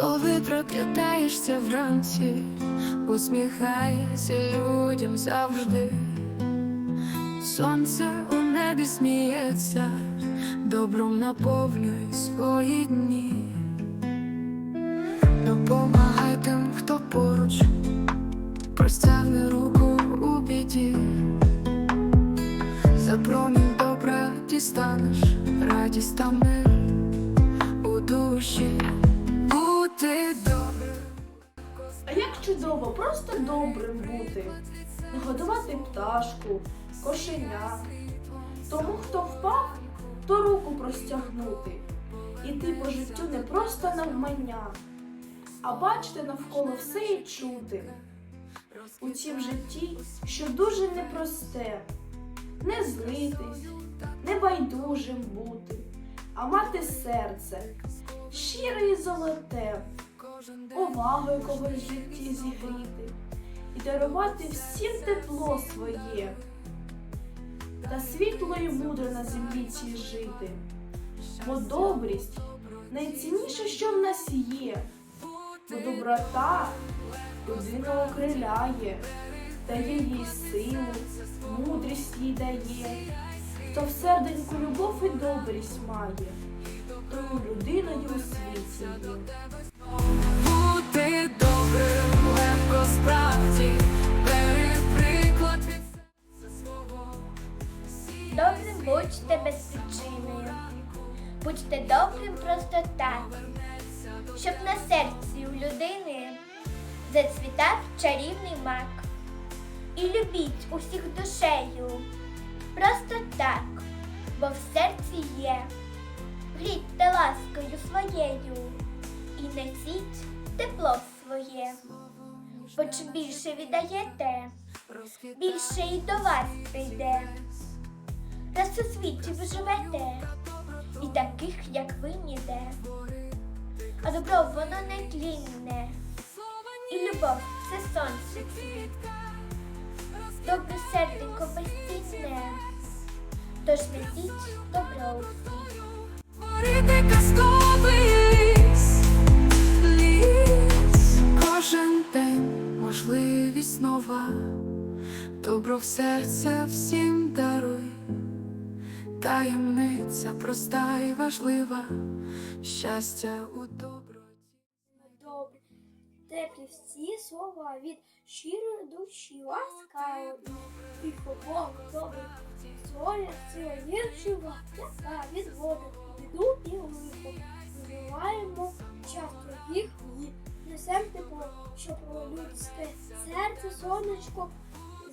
Коли прокидаєшся вранці, усміхайся людям завжди. Сонце у небі сміється, добром наповнюй свої дні. Допомагай тим, хто поруч, простягни руку у біді. За промінь добра дістанеш радість та мир у душі. Чудово, просто добрим бути, нагодувати пташку, кошеня. Тому, хто впав, то руку простягнути. Іти по життю не просто навмання, а бачити навколо все і чути. У цім житті, що дуже непросте, не злитись, не байдужим бути, а мати серце, щире і золоте увагою когось в житті зігріти і дарувати всім тепло своє та світло і мудро на землі цій жити. Бо добрість найцінніше, що в нас є, бо доброта людину окриляє, дає їй силу, мудрість їй дає. Хто в серденьку любов і добрість має, тою людиною у світі будьте без причини. Будьте добрим просто так, щоб на серці у людини зацвітав чарівний мак. І любіть усіх душею, просто так, бо в серці є. Грійте ласкою своєю і несіть тепло своє. Бо чим більше віддаєте, більше і до вас прийде. Раз у світі ви живете, і таких, як ви, ніде. А добро воно не тлінне, і любов це сонце. Добре серденько безцінне, тож несіть добро у. Творити казковий ліс, ліс. Кожен день можливість нова, добро в серце всім даруй. Таємниця проста і важлива, щастя у доброті. Добре, теплі всі слова від щирої душі ласкаво. І Бог добрий, своє сила віршива, яка від води, біду і лихо. Збиваємо часто їх і несем тепло, щоб людське серце сонечко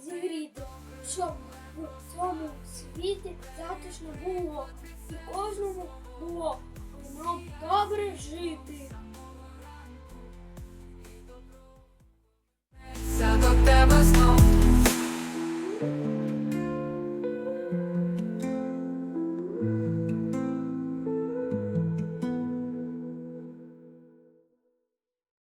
зігріти, щоб в цьому світі затишно було, і кожному було